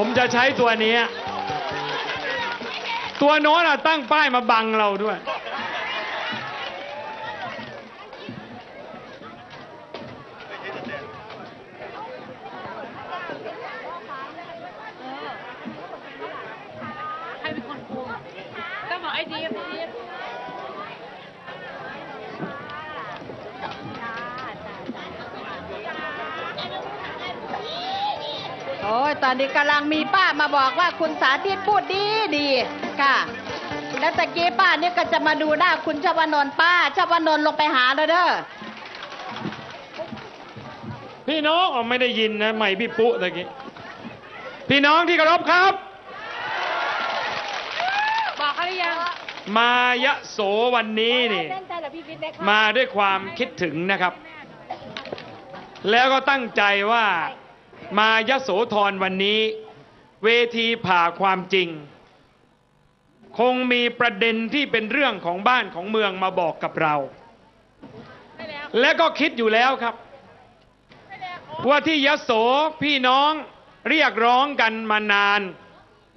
ผมจะใช้ตัวนี้ ตัวโน้นอะตั้งป้ายมาบังเราด้วย อ้ยตอนนี้กำลังมีป้ามาบอกว่าคุณสาธิตพูดดีดีค่ะ แล้วตะกี้ป้าเนี่ยก็จะมาดูหน้าคุณชวนนท์ป้าชวนนท์ลงไปหาเลยเด้อพี่น้องอ๋อไม่ได้ยินนะไม่พี่ปุ๊ตะกี้พี่น้องที่เคารพครับ บอกเขาหรือยังมายะโสวันนี้นี่มาด้วยความคิดถึงนะครับ แล้วก็ตั้งใจว่า มายโสธรวันนี้ เวทีผ่าความจริง คงมีประเด็นที่เป็นเรื่องของบ้านของเมืองมาบอกกับเรา และก็คิดอยู่แล้วครับ ว่าที่ยโสพี่น้องเรียกร้องกันมานาน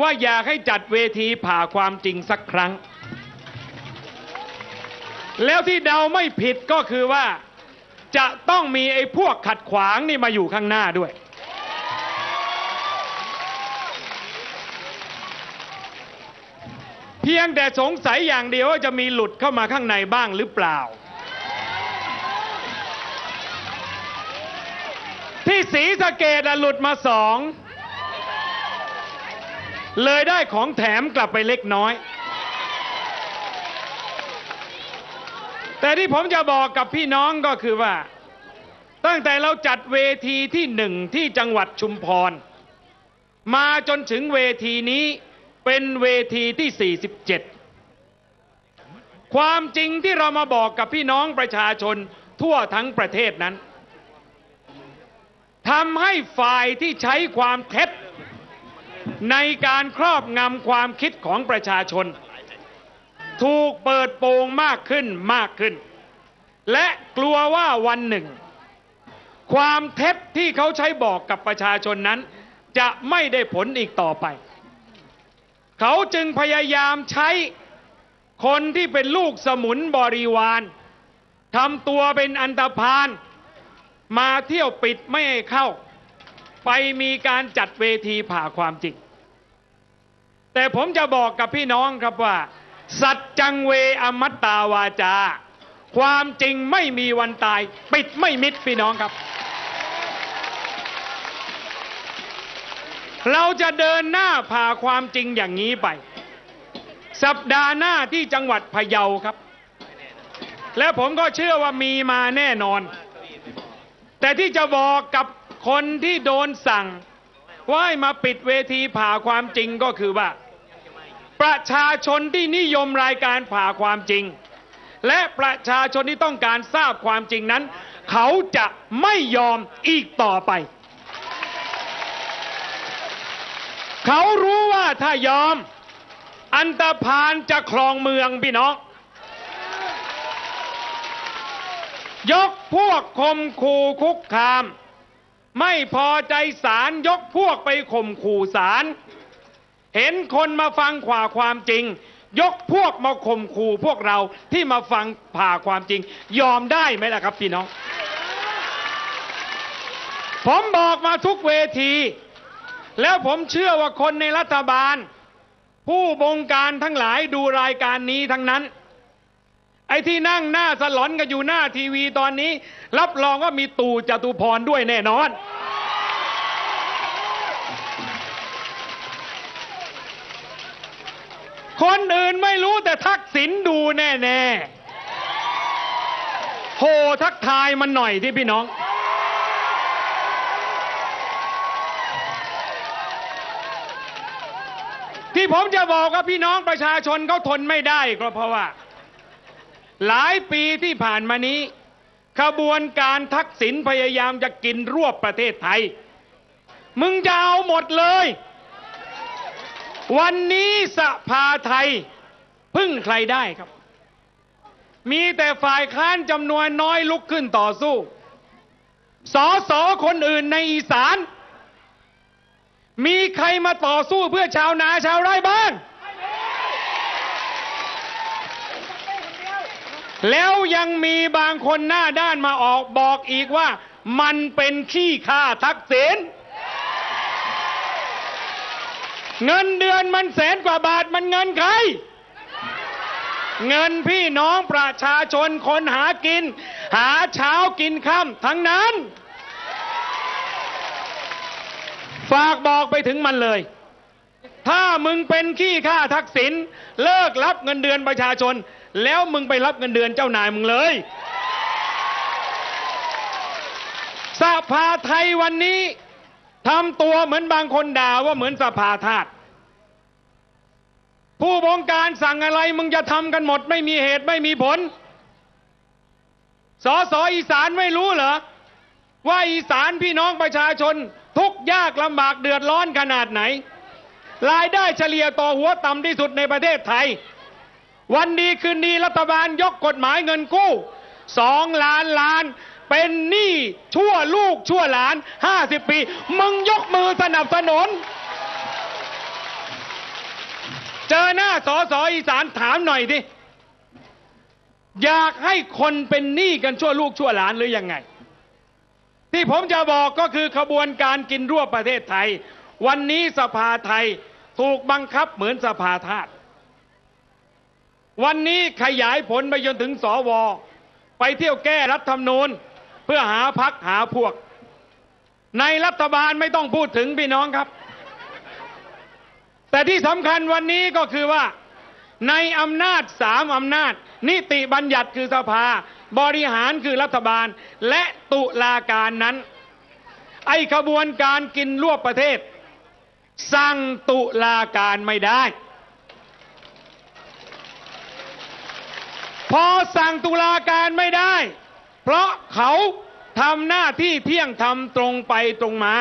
ว่าอยากให้จัดเวทีผ่าความจริงสักครั้ง แล้วที่เดาไม่ผิดก็คือว่าจะต้องมีไอ้พวกขัดขวางนี่มาอยู่ข้างหน้าด้วย เพียงแต่สงสัยอย่างเดียวว่าจะมีหลุดเข้ามาข้างในบ้างหรือเปล่า ที่สีสะเกดหลุดมาสอง เลยได้ของแถมกลับไปเล็กน้อย แต่ที่ผมจะบอกกับพี่น้องก็คือว่า ตั้งแต่เราจัดเวทีที่หนึ่งที่จังหวัดชุมพร มาจนถึงเวทีนี้ เป็นเวทีที่ 47 ความจริงที่เรามาบอกกับพี่น้องประชาชนทั่วทั้งประเทศนั้นทำให้ฝ่ายที่ใช้ความเท็จในการครอบงำความคิดของประชาชน ถูกเปิดโปงมากขึ้นมากขึ้น และกลัวว่าวันหนึ่ง ความเท็จที่เขาใช้บอกกับประชาชนนั้น จะไม่ได้ผลอีกต่อไป เขาจึงพยายามใช้คนที่เป็นลูกสมุนบริวารทำตัวเป็นอันตรพาน มาเที่ยวปิดไม่ให้เข้า ไปมีการจัดเวทีผ่าความจริง แต่ผมจะบอกกับพี่น้องครับว่า สัจจังเวอมัตตาวาจา ความจริงไม่มีวันตาย ปิดไม่มิดพี่น้องครับ เราจะเดินหน้าผ่าความจริงอย่างนี้ไป สัปดาห์หน้าที่จังหวัดพะเยาครับ และผมก็เชื่อว่ามีมาแน่นอน แต่ที่จะบอกกับคนที่โดนสั่งว่าให้มาปิดเวทีผ่าความจริงก็คือว่า ประชาชนที่นิยมรายการผ่าความจริง และประชาชนที่ต้องการทราบความจริงนั้น เขาจะไม่ยอมอีกต่อไป เขารู้ว่าถ้ายอม อันตรพานจะครองเมืองพี่น้อง ยกพวกข่มขู่คุกคาม ไม่พอใจศาลยกพวกไปข่มขู่ศาลเห็นคนมาฟังขวาความจริง ยกพวกมาข่มขู่พวกเราที่มาฟังผ่าความจริง ยอมได้ไหมล่ะครับพี่น้อง ผมบอกมาทุกเวที แล้วผมเชื่อว่าคนในรัฐบาล ผู้บงการทั้งหลายดูรายการนี้ทั้งนั้น ไอ้ที่นั่งหน้าสลอนกันอยู่หน้าทีวีตอนนี้ รับรองว่ามีตู่จตุพรด้วยแน่นอน คนอื่นไม่รู้แต่ทักษิณดูแน่ ๆ โหทักทายมันหน่อยที่พี่น้อง ที่ผมจะบอกกับพี่น้องประชาชนเขาทนไม่ได้ก็เพราะว่า หลายปีที่ผ่านมานี้ ขบวนการทักษิณพยายามจะกินรวบประเทศไทย มึงจะเอาหมดเลย วันนี้สภาไทย พึ่งใครได้ครับ มีแต่ฝ่ายค้านจำนวนน้อยลุกขึ้นต่อสู้สอสอคนอื่นในอีสาน มีใครมาต่อสู้เพื่อชาวนาชาวไร่บ้าง แล้วยังมีบางคนหน้าด้านมาออกบอกอีกว่ามันเป็นขี้ข้าทักษิณเงินเดือนมันแสนกว่าบาทมันเงินใคร เงินพี่น้องประชาชนคนหากิน หาเช้ากินค่ำทั้งนั้น ฝากบอกไปถึงมันเลย ถ้ามึงเป็นขี้ข้าทักษิณเลิกรับเงินเดือนประชาชน แล้วมึงไปรับเงินเดือนเจ้านายมึงเลยสภาไทยวันนี้ทำตัวเหมือนบางคนด่าว่าเหมือนสภาทาสผู้บงการสั่งอะไรมึงจะทำกันหมดไม่มีเหตุไม่มีผล สอสออีสานไม่รู้เหรอ ว่าอีสานพี่น้องประชาชน ทุกยากลำบากเดือดร้อนขนาดไหน รายได้เฉลี่ยต่อหัวต่ำที่สุดในประเทศไทย วันดีคืนดีรัฐบาลยกกฎหมายเงินกู้สองล้านล้านเป็นหนี้ชั่วลูกชั่วหลานห้าสิบปี มึงยกมือสนับสนุน เจอหน้าสอสออีสานถามหน่อยดิ อยากให้คนเป็นหนี้กันชั่วลูกชั่วหลานหรือยังไง ที่ผมจะบอกก็คือขบวนการกินรวบประเทศไทย วันนี้สภาไทยถูกบังคับเหมือนสภาทาสวันนี้ขยายผลไปจนถึงสว ไปเที่ยวแก้รัฐธรรมนูญ เพื่อหาพักหาพวก ในรัฐบาลไม่ต้องพูดถึงพี่น้องครับ แต่ที่สำคัญวันนี้ก็คือว่า ในอำนาจสามอำนาจ นิติบัญญัติคือสภา บริหารคือรัฐบาล และตุลาการนั้น ไอขบวนการกินรวบประเทศ สั่งตุลาการไม่ได้ พอสั่งตุลาการไม่ได้ เพราะเขาทำหน้าที่เที่ยงธรรมตรงไปตรงมา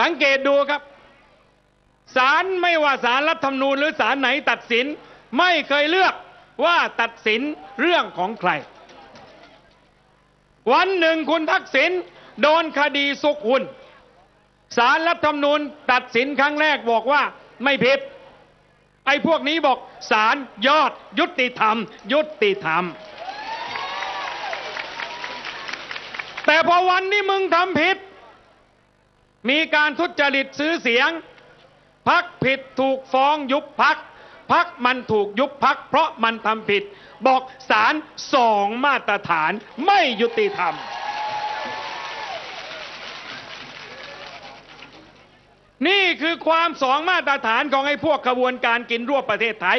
สังเกตดูครับศาลไม่ว่าศาลรัฐธรรมนูญหรือศาลไหนตัดสิน ไม่เคยเลือก ว่าตัดสินเรื่องของใคร วันหนึ่งคุณทักษิณโดนคดีสุกหุ้นศาลรัฐธรรมนูญตัดสินครั้งแรกบอกว่าไม่ผิด ไอ้พวกนี้บอกศาลยอดยุติธรรม ยุติธรรม แต่พอวันนี้มึงทำผิด มีการทุจริตซื้อเสียง พักผิดถูกฟ้องยุบพัก พักมันถูกยุบพักเพราะมันทำผิด บอกศาลสองมาตรฐานไม่ยุติธรรม นี่คือความสองมาตรฐานของไอ้พวกขบวนการกินรวบประเทศไทย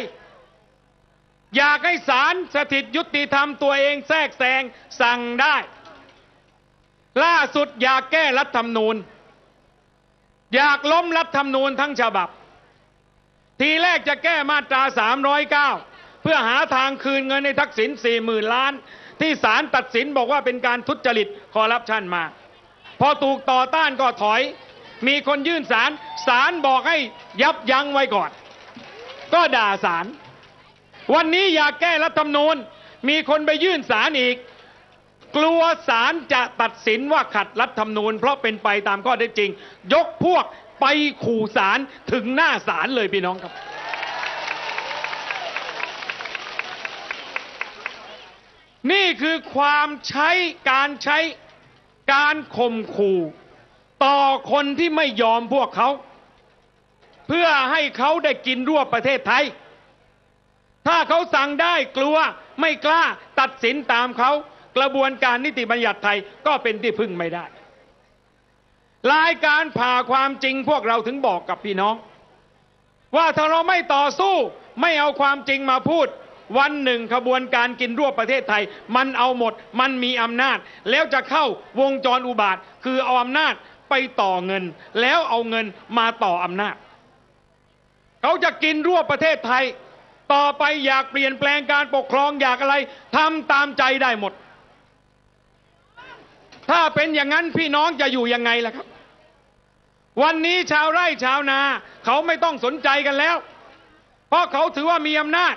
อยากให้ศาลสถิตยุติธรรมตัวเองแทรกแซงสั่งได้ ล่าสุดอยากแก้รัฐธรรมนูญ อยากล้มรัฐธรรมนูญทั้งฉบับ ทีแรกจะแก้มาตรา 309 เพื่อหาทางคืนเงินในทักษิณ40,000 ล้าน ที่ศาลตัดสินบอกว่าเป็นการทุจริตคอร์รัปชันมา พอถูกต่อต้านก็ถอย มีคนยื่นศาลศาลบอกให้ยับยั้งไว้ก่อน ก็ด่าศาลวันนี้อยากแก้รัฐธรรมนูญ มีคนไปยื่นศาลอีก กลัวศาลจะตัดสินว่าขัดรัฐธรรมนูญ เพราะเป็นไปตามข้อเท็จจริง ยกพวก ไปขู่ศาลถึงหน้าศาลเลยพี่น้องครับ นี่คือความใช้การใช้การข่มขู่ต่อคนที่ไม่ยอมพวกเขา เพื่อให้เขาได้กินรวบประเทศไทย ถ้าเขาสั่งได้กลัวไม่กล้าตัดสินตามเขา กระบวนการนิติบัญญัติไทยก็เป็นที่พึ่งไม่ได้ รายการผ่าความจริงพวกเราถึงบอกกับพี่น้อง ว่าถ้าเราไม่ต่อสู้ไม่เอาความจริงมาพูด วันหนึ่งขบวนการกินรวบประเทศไทย มันเอาหมดมันมีอำนาจ แล้วจะเข้าวงจรอุบาท คือเอาอำนาจไปต่อเงิน แล้วเอาเงินมาต่ออำนาจ เขาจะกินรวบประเทศไทย ต่อไปอยากเปลี่ยนแปลงการปกครองอยากอะไรทำตามใจได้หมด ถ้าเป็นอย่างนั้นพี่น้องจะอยู่ยังไงล่ะครับ วันนี้ชาวไร่ชาวนา เขาไม่ต้องสนใจกันแล้ว เพราะเขาถือว่ามีอำนาจ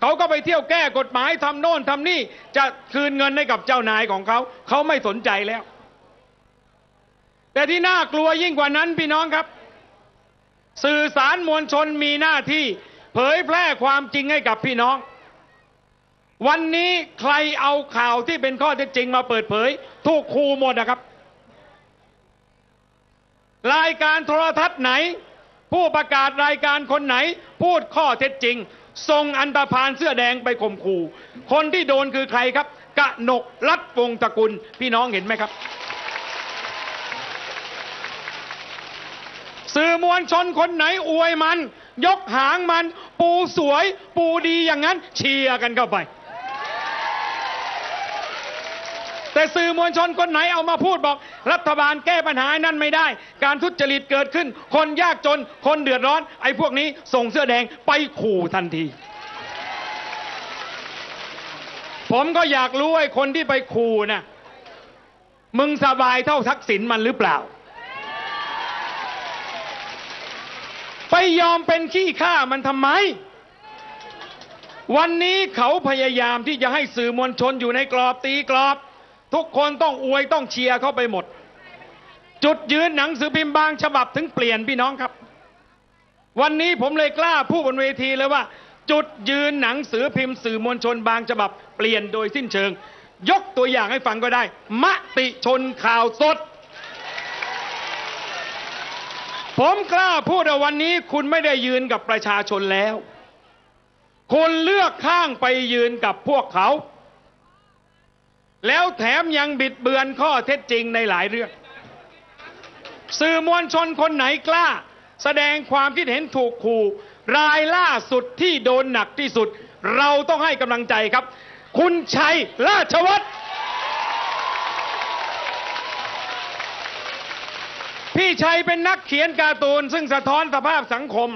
เขาก็ไปเที่ยวแก้กฎหมายทำโน่นทำนี่ จะคืนเงินให้กับเจ้านายของเขา เขาไม่สนใจแล้ว แต่ที่น่ากลัวยิ่งกว่านั้นพี่น้องครับ สื่อสารมวลชนมีหน้าที่ เผยแพร่ความจริงให้กับพี่น้อง วันนี้ใครเอาข่าวที่เป็นข้อเท็จจริงมาเปิดเผย ถูกคูหมดนะครับ รายการโทรทัศน์ไหน ผู้ประกาศรายการคนไหน พูดข้อเท็จจริงส่งอันตพานเสื้อแดงไปข่มขู่ คนที่โดนคือใครครับ กะหนกรัฐวงตระกุล พี่น้องเห็นไหมครับ สื่อมวลชนคนไหนอวยมัน ยกหางมัน ปูสวย ปูดีอย่างนั้น เชียร์กันเข้าไป แต่สื่อมวลชนคนไหนเอามาพูดบอก รัฐบาลแก้ปัญหานั่นไม่ได้ การทุจริตเกิดขึ้น คนยากจนคนเดือดร้อน ไอ้พวกนี้ส่งเสื้อแดงไปขู่ทันที ผมก็อยากรู้ไอ้คนที่ไปขู่นะมึงสบายเท่าทักษิณมันหรือเปล่า ไปยอมเป็นขี้ข้ามันทำไม วันนี้เขาพยายามที่จะให้สื่อมวลชนอยู่ในกรอบตีกรอบ ทุกคนต้องอวยต้องเชียร์เข้าไปหมด จุดยืนหนังสือพิมพ์บางฉบับถึงเปลี่ยนพี่น้องครับ วันนี้ผมเลยกล้าพูดบนเวทีเลยว่า จุดยืนหนังสือพิมพ์สื่อมวลชนบางฉบับ เปลี่ยนโดยสิ้นเชิง ยกตัวอย่างให้ฟังก็ได้ มติชนข่าวสด ผมกล้าพูดว่าวันนี้คุณไม่ได้ยืนกับประชาชนแล้ว คุณเลือกข้างไปยืนกับพวกเขา แล้วแถมยังบิดเบือนข้อเท็จจริงในหลายเรื่อง สื่อมวลชนคนไหนกล้า แสดงความคิดเห็นถูกขู่รายล่าสุดที่โดนหนักที่สุด เราต้องให้กำลังใจครับ คุณชัยราชวัฒน์พี่ชัยเป็นนักเขียนการ์ตูน ซึ่งสะท้อนสภาพสังคม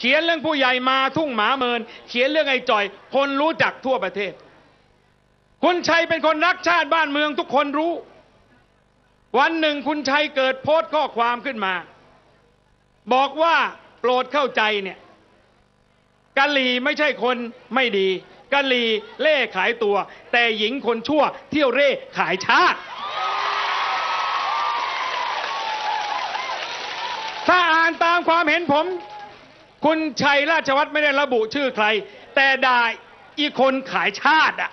เขียนเรื่องผู้ใหญ่มาทุ่งหมาเมิน เขียนเรื่องไอ้จ่อย คนรู้จักทั่วประเทศ คุณชัยเป็นคนรักชาติบ้านเมืองทุกคนรู้ วันหนึ่งคุณชัยเกิดโพสต์ข้อความขึ้นมา บอกว่าโปรดเข้าใจเนี่ยกะหลีไม่ใช่คนไม่ดีกะหลีเล่ขายตัว แต่หญิงคนชั่ว เที่ยวเร่ขายชาติ ถ้าอ่านตามความเห็นผม คุณชัยราชวัฒน์ไม่ได้ระบุชื่อใคร แต่ด่าอีคนขายชาติอะ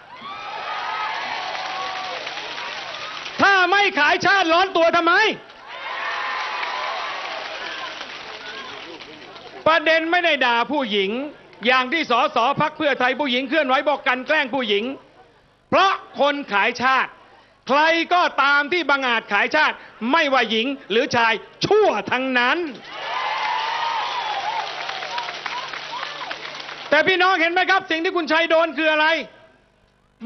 ถ้า ไม่ขายชาติร้อนตัวทำไม ประเด็นไม่ได้ด่าผู้หญิง อย่างที่สสพักเพื่อไทยผู้หญิงเคลื่อนไหวบอกกันแกล้งผู้หญิง เพราะคนขายชาติ ใครก็ตามที่บังอาจขายชาติ ไม่ว่าหญิงหรือชายชั่วทั้งนั้น แต่พี่น้องเห็นไหมครับ สิ่งที่คุณชัยโดนคืออะไร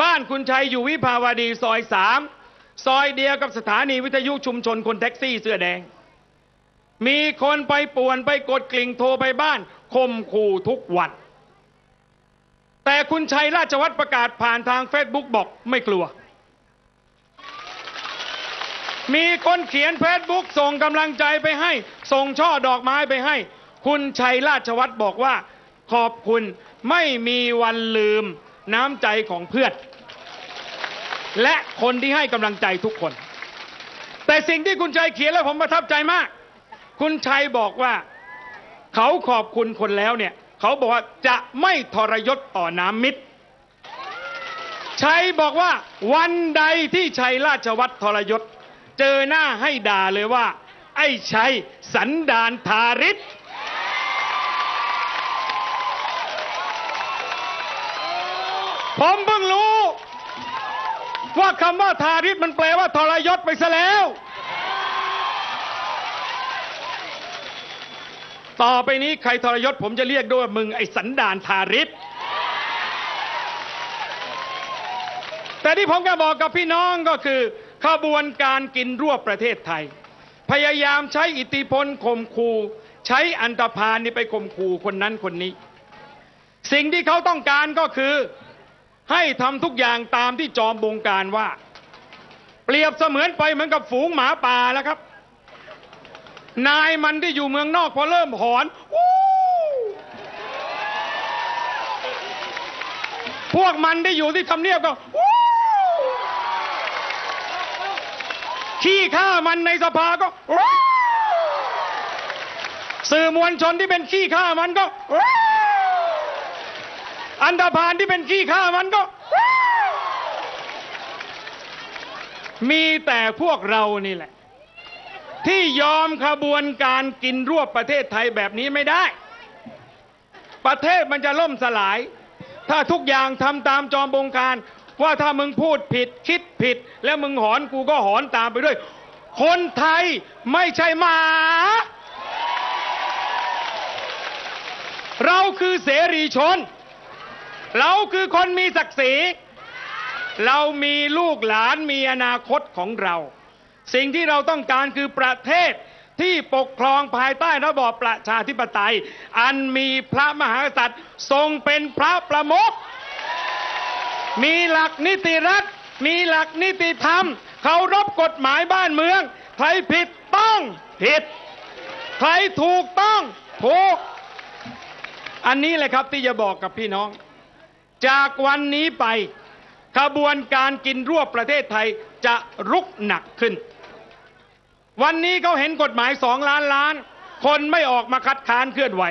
บ้านคุณชัยอยู่วิภาวดีซอยสาม ซอยเดียวกับสถานีวิทยุชุมชนคนแท็กซี่เสื้อแดง มีคนไปป่วนไปกดกลิ่งโทรไปบ้านคมขู่ทุกวัน แต่คุณชัยราชวัฒน์ประกาศผ่านทางเฟซบุ๊กบอกไม่กลัว มีคนเขียนเฟซบุ๊กส่งกำลังใจไปให้ ส่งช่อดอกไม้ไปให้ คุณชัยราชวัฒน์บอกว่า ขอบคุณไม่มีวันลืมน้ำใจของเพื่อน และคนที่ให้กำลังใจทุกคน แต่สิ่งที่คุณชัยเขียนแล้วผมประทับใจมาก คุณชัยบอกว่า เขาขอบคุณคนแล้วเนี่ย เขาบอกว่าจะไม่ทรยศต่อน้ำมิตร ชัยบอกว่าวันใดที่ชัยราชวัตรทรยศ เจอหน้าให้ด่าเลยว่า ไอ้ชัยสันดานทาริศผมเพิ่งรู้ ว่าคำว่าทาริศมันแปลว่าทรยศไปซะแล้ว ต่อไปนี้ใครทรยศผมจะเรียกด้วยมึงไอ้สันดานทาริศแต่ที่ผมจะบอกกับพี่น้องก็คือ ขบวนการกินรวบประเทศไทย พยายามใช้อิทธิพลข่มขู่ใช้อันตรพาลนี่ไปข่มขู่คนนั้นคนนี้ สิ่งที่เขาต้องการก็คือ ให้ทำทุกอย่างตามที่จอมบงการว่า เปรียบเสมือนไปเหมือนกับฝูงหมาป่าแล้วครับ นายมันที่อยู่เมืองนอกพอเริ่มหอนพวกมันที่อยู่ที่ทำเนียบก็ขี้ข้ามันในสภาก็สื่อมวลชนที่เป็นขี้ข้ามันก็ อันดาพานที่เป็นขี้ข้ามันก็ มีแต่พวกเรานี่แหละ ที่ยอมขบวนการกินรวบประเทศไทยแบบนี้ไม่ได้ ประเทศมันจะล่มสลาย ถ้าทุกอย่างทำตามจอมบงการ ว่าถ้ามึงพูดผิดคิดผิด แล้วมึงหอนกูก็หอนตามไปด้วย คนไทยไม่ใช่หมาเราคือเสรีชน เราคือคนมีศักดิ์ศรี เรามีลูกหลานมีอนาคตของเรา สิ่งที่เราต้องการคือประเทศที่ปกครองภายใต้ระบอบประชาธิปไตย อันมีพระมหากษัตริย์ทรงเป็นพระประมุขมีหลักนิติรัฐ มีหลักนิติธรรมเคารพกฎหมายบ้านเมือง ใครผิดต้องผิด ใครถูกต้องถูก อันนี้เลยครับที่จะบอกกับพี่น้อง จากวันนี้ไปขบวนการกินรวบประเทศไทยจะรุกหนักขึ้น วันนี้เขาเห็นกฎหมายสองล้านล้าน คนไม่ออกมาคัดค้านเคลื่อนไหว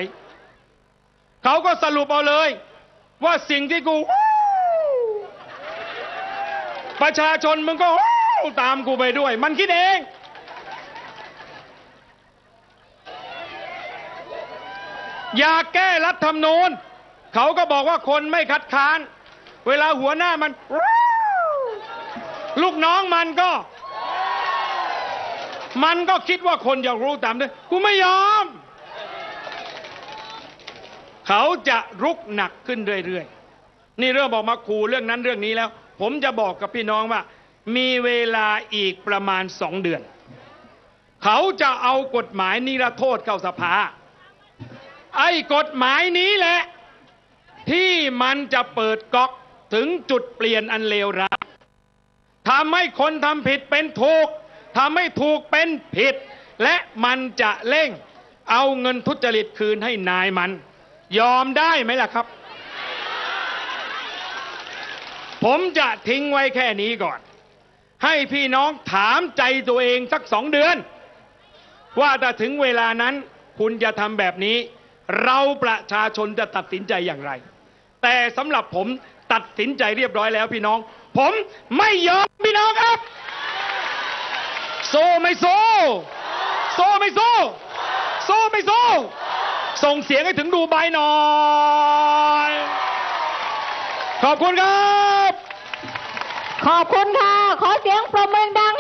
เขาก็สรุปเอาเลย ว่าสิ่งที่กู ประชาชนมึงก็ตามกูไปด้วย มันคิดเอง อยากแก้รัฐธรรมนูญ เขาก็บอกว่าคนไม่คัดค้าน เวลาหัวหน้ามัน ลูกน้องมันก็ มันก็คิดว่าคนอยากรู้ตามด้วยกูไม่ยอม เขาจะรุกหนักขึ้นเรื่อยๆ นี่เริ่มบอกมาขู่เรื่องนั้นเรื่องนี้แล้ว ผมจะบอกกับพี่น้องว่า มีเวลาอีกประมาณสองเดือน เขาจะเอากฎหมายนิรโทษเข้าสภา ไอ้กฎหมายนี้แหละ ที่มันจะเปิดก๊อกถึงจุดเปลี่ยนอันเลวร้ายทำให้คนทำผิดเป็นถูกทำให้ถูกเป็นผิด และมันจะเร่งเอาเงินทุจริตคืนให้นายมัน ยอมได้ไหมล่ะครับ ผมจะทิ้งไว้แค่นี้ก่อน ให้พี่น้องถามใจตัวเองสักสองเดือน ว่าถ้าถึงเวลานั้นคุณจะทำแบบนี้ เราประชาชนจะตัดสินใจอย่างไร แต่สำหรับผมตัดสินใจเรียบร้อยแล้วพี่น้อง ผมไม่ยอมพี่น้องครับ โซไม่โซ โซไม่โซ โซไม่โซ ส่งเสียงให้ถึงดูใบหน่อย ขอบคุณครับ ขอบคุณค่ะ ขอเสียงปรบมือดัง